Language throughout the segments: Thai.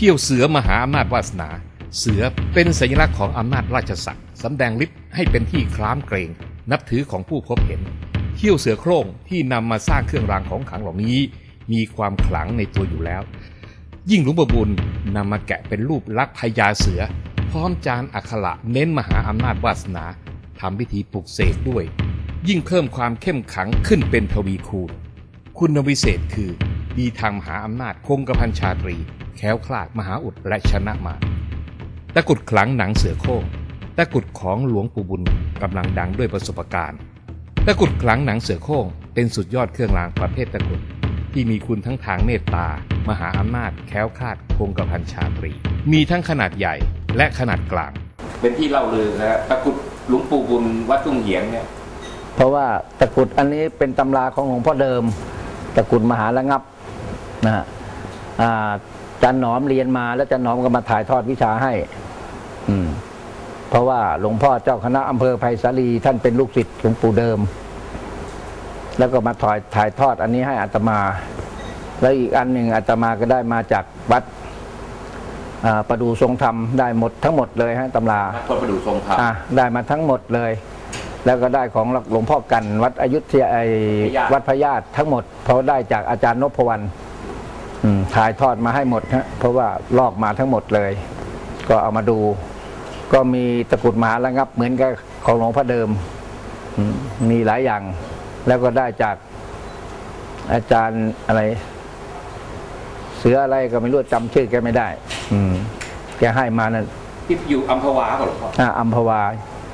เขี้ยวเสือมหาอำนาจวาสนา เสือเป็นสัญลักษณ์ของอำนาจราชศักดิ์สำแดงฤทธิ์ให้เป็นที่คล้ามเกรง นับถือของผู้พบเห็น เขี้ยวเสือโคร่งที่นำมาสร้างเครื่องรางของขลังเหล่านี้ มีความขลังในตัวอยู่แล้ว ยิ่งหลวงปู่บุญนำมาแกะเป็นรูปลักษณ์พญาเสือ พร้อมจานอักขระเน้นมหาอำนาจวาสนาทำพิธีปลุกเสกด้วย ยิ่งเพิ่มความเข้มขังขึ้นเป็นทวีคูณ คุณวิเศษคือ ดีทางมหาอำนาจคงกระพันชาตรี แคล้วคลาดมหาอุดและชนะมารตะกรุดขลังหนังเสือโคร่งตะกรุดของหลวงปู่บุญกำลังดังด้วยประสบการณ์ตะกรุดขลังหนังเสือโคร่งเป็นสุดยอดเครื่องรางประเภทตะกรุดที่มีคุณทั้งทางเมตตา มหาอำนาจ แคล้วคลาดคงกระพันชาตรี มีทั้งขนาดใหญ่และขนาดกลาง เป็นที่เล่าลือนะตะกรุดหลวงปู่บุญวัดทุ่งเหียงเนี่ยเพราะว่าตะกรุดอันนี้เป็นตำราของหลวงพ่อเดิม ตะกรุดมหาระงับ นะฮะอ่าจันหนอมเรียนมาแล้วจันหนอมก็มาถ่ายทอดวิชาให้ อืม เพราะว่าหลวงพ่อเจ้าคณะอำเภอไผ่สาลีท่านเป็นลูกศิษย์หลวงปู่เดิม แล้วก็มาถ่ายถ่ายทอดอันนี้ให้อาตมา แล้วอีกอันหนึ่งอาตมาก็ได้มาจากวัดอ่าประดูทรงธรรมได้หมดทั้งหมดเลยฮะตำราพระประดูทรงธรรมอะได้มาทั้งหมดเลย แล้วก็ได้ของหลวงพ่อกัน วัดอยุธยาไอ้พญาวัดพญาตทั้งหมดเพราะได้จากอาจารย์นพวรรณอืม ถ่ายทอดมาให้หมดฮะเพราะว่าลอกมาทั้งหมดเลย ก็เอามาดู ก็มีตะกรุดมหาระงับ เหมือนกับของหลวงพ่อเดิมอืมมีหลายอย่าง แล้วก็ได้จากอาจารย์อะไร เสืออะไรก็ไม่รู้จำชื่อแกไม่ได้ อืมแกให้มานั่นที่อยู่อัมพวาก่อนหลวงพ่ออ่าอัมพวา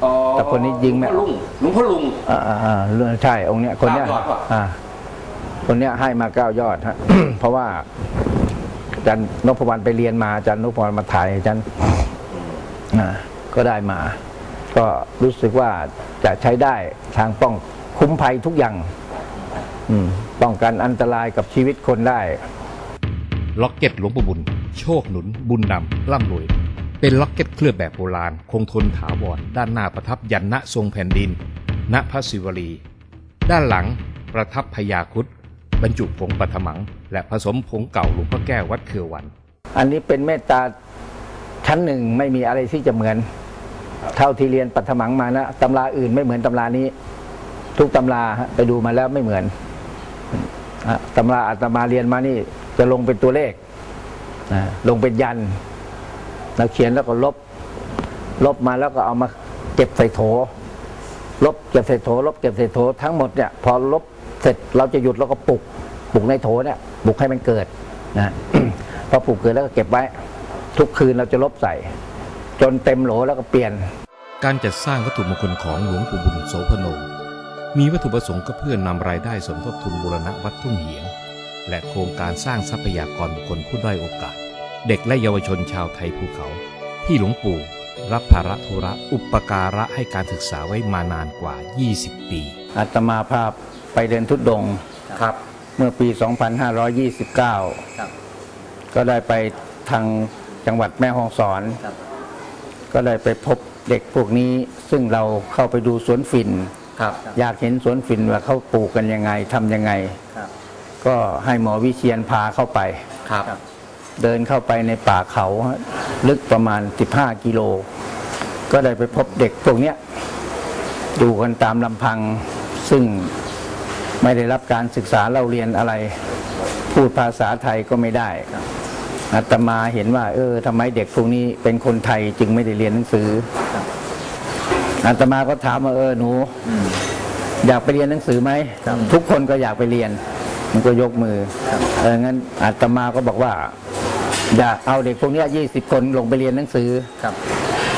อ๋อแต่คนนี้ยิงไม่หลวพ่อลุงหลวงพ่อลุงอ่าอ่าอ่าเรื่องใช่องค์เนี้ยคนเนี้ยเก้ายอดป่ะอ่า คนนี้ให้มาเก้ายอดฮะ เพราะว่าอาจารย์นพวรรณไปเรียนมาอาจารย์นพวรรณมาถ่ายอาจารย์ก็ได้มา ก็รู้สึกว่าจะใช้ได้ทางป้องคุ้มภัยทุกอย่างป้องกันอันตรายกับชีวิตคนได้ ล็อกเก็ตหลวงปู่บุญ โชคหนุน บุญนำร่ำรวย เป็นล็อกเก็ตเคลือบแบบโบราณ คงทนถาวร ด้านหน้าประทับยันณทรงแผ่นดิน ณพระศิวลี ด้านหลังประทับพญาคุด บรรจุผงปัทมัง และผสมผงเก่าหลวงพ่อแก้ววัดเคือวัน อันนี้เป็นเมตตาชั้นหนึ่งไม่มีอะไรที่จะเหมือน เท่าที่เรียนปัทมังมานะตำราอื่นไม่เหมือนตำรานี้ ทุกตำราฮะไปดูมาแล้วไม่เหมือนอะตำราอาตมาเรียนมานี่ จะลงเป็นตัวเลขอ่าลงเป็นยันเราเขียนแล้วก็ลบ ลบมาแล้วก็เอามาเก็บใส่โถ ลบเก็บใส่โถ ลบเก็บใส่โถทั้งหมดเนี่ยพอลบ เสร็จเราจะหยุดแล้วก็ปลุกปลุกในโถเนี่ยปลุกให้มันเกิดนะพอปลุกเกิดแล้วก็เก็บไว้ ทุกคืนเราจะลบใส่ จนเต็มโหลแล้วก็เปลี่ยน การจัดสร้างวัตถุมงคลของหลวงปู่บุญโสพโนมีวัตถุประสงค์ก็เพื่อนำรายได้สมทบทุนบูรณะวัดทุ่งเหียง และโครงการสร้างทรัพยากรบุคคลผู้ด้อยโอกาส เด็กและเยาวชนชาวไทยภูเขา ที่หลวงปู่รับภาระธุระอุปการะให้การศึกษาไว้มานานกว่า 20 ปีอาตมาภาพ ไปเดินทุดดงค์ครับ เมื่อปี 2529ก็ได้ไปทางจังหวัดแม่ฮ่องสอนก็ได้ไปพบเด็กพวกนี้ซึ่งเราเข้าไปดูสวนฝิ่น ครับ อยากเห็นสวนฝิ่นว่าเขาปลูกกันยังไงทำยังไง ครับ ก็ให้หมอวิเชียนพาเข้าไป ครับ เดินเข้าไปในป่าเขาฮะลึกประมาณ 15 กิโล ก็ได้ไปพบเด็กพวกเนี้ยอยู่กันตามลำพังซึ่ง ไม่ได้รับการศึกษาเล่าเรียนอะไร พูดภาษาไทยก็ไม่ได้อาตมาเห็นว่า เออทำไมเด็กพวกนี้เป็นคนไทยจึงไม่ได้เรียนหนังสืออาตมาก็ถามว่าเออหนูอยากไปเรียนหนังสือไหมทุกคนก็อยากไปเรียน มันก็ยกมือเอองั้นอาตมาก็บอกว่า อยากเอาเด็กพวกนี้ยี่สิบคนลงไปเรียนหนังสือครับ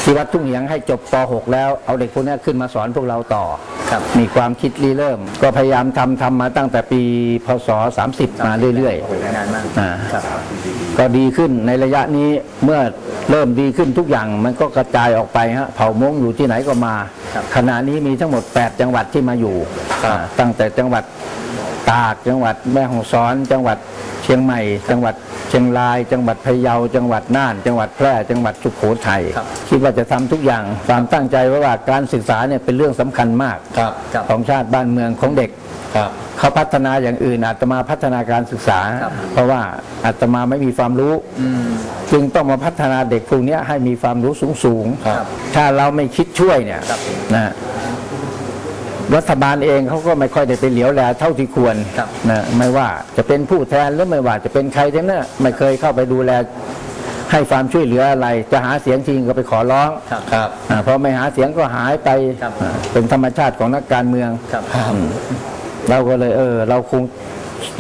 ที่วัดทุ่งเหียงให้จบป .6 แล้วเอาเด็กพวกเนี้ยขึ้นมาสอนพวกเราต่อ ครับ มีความคิดรีเริ่ม ก็พยายามทำทำมาตั้งแต่ปีพศ 30 มาเรื่อยงานมากอ่า ครับ ๆ ก็ดีขึ้นในระยะนี้เมื่อเริ่มดีขึ้นทุกอย่างมันก็กระจายออกไปฮะเผ่ามงอยู่ที่ไหนก็มา ครับขณะนี้มีทั้งหมด 8 จังหวัดที่มาอยู่ครับ อ่าตั้งแต่จังหวัด ตากจังหวัดแม่ฮ่องสอน จังหวัดเชียงใหม่ จังหวัดเชียงราย จังหวัดพะเยา จังหวัดน่าน จังหวัดแพร่ จังหวัดสุโขทัยครับคิดว่าจะทำทุกอย่างความตั้งใจไว้ว่าการศึกษาเนี่ยเป็นเรื่องสำคัญมากครับครับของชาติบ้านเมืองของเด็กครับเขาพัฒนาอย่างอื่นอาตมาพัฒนาการศึกษาครับเพราะว่าอาตมาไม่มีความรู้อืมจึงต้องมาพัฒนาเด็กพวกเนี้ยให้มีความรู้สูงสูงๆครับถ้าเราไม่คิดช่วยเนี่ยครับนะ รัฐบาลเองเขาก็ไม่ค่อยได้ไปเหลียวแลเท่าที่ควรครับนะไม่ว่าจะเป็นผู้แทนหรือไม่ว่าจะเป็นใครทั้งนั้นไม่เคยเข้าไปดูแลให้ความช่วยเหลืออะไร จะหาเสียงจริงก็ไปขอร้องครับครับอาพอไม่หาเสียงก็หายไปครับอ่าเป็นธรรมชาติของนักการเมืองครับอืมเราก็เลยเออ เราคง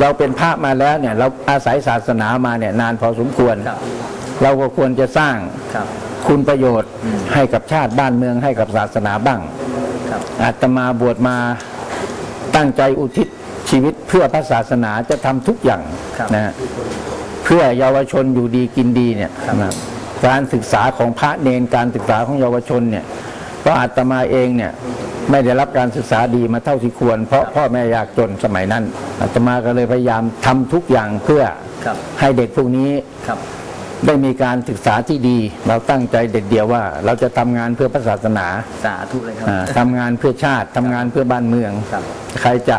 เราเป็นพระมาแล้วเนี่ย เราอาศัยศาสนามาเนี่ย นานพอสมควรครับเราก็ควรจะสร้างครับคุณประโยชน์ให้กับชาติบ้านเมืองให้กับศาสนาบ้างครับ อาตมาบวชมาตั้งใจอุทิศชีวิตเพื่อพระศาสนาจะทำทุกอย่างครับนะฮะเพื่อเยาวชนอยู่ดีกินดีเนี่ยนะการศึกษาของพระเนนการศึกษาของเยาวชนเนี่ยเพราะอาตมาเองเนี่ยไม่ได้รับการศึกษาดีมาเท่าที่ควร เพราะพ่อแม่ยากจนสมัยนั้นอาตมาก็เลยพยายามทำทุกอย่างเพื่อครับให้เด็กพวกนี้ครับ ได้มีการศึกษาที่ดี เราตั้งใจเด็ดเดียวว่า เราจะทำงานเพื่อพระศาสนาสาธุเลยครับ อ่าทำงานเพื่อชาติทำงานเพื่อบ้านเมือง ครับ ใครจะ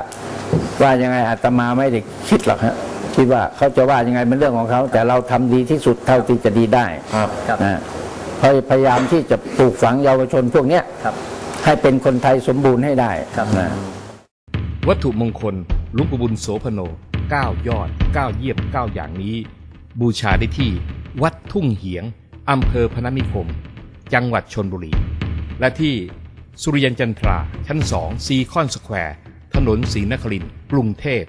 ว่ายังไงอาตมาไม่ได้คิดหรอกฮะคิดว่าเขาจะว่ายังไงเป็นเรื่องของเขา แต่เราทำดีที่สุดเท่าที่จะดีได้ครับ ครับ นะพยายามที่จะปลูกฝังเยาวชนพวกเนี้ยครับ ให้เป็นคนไทยสมบูรณ์ให้ได้ครับ นะ วัตถุมงคลหลุงปู่บุญโสพโน 9 ยอด 9 เยี่ยม 9 อย่างนี้ บูชาได้ที่ วัดทุ่งเหียง อำเภอพนัสนิคม จังหวัดชนบุรี และที่สุริยันจันทรา ชั้นสองซีคอนสแควร์ ถนนศรีนครินทร์กรุงเทพ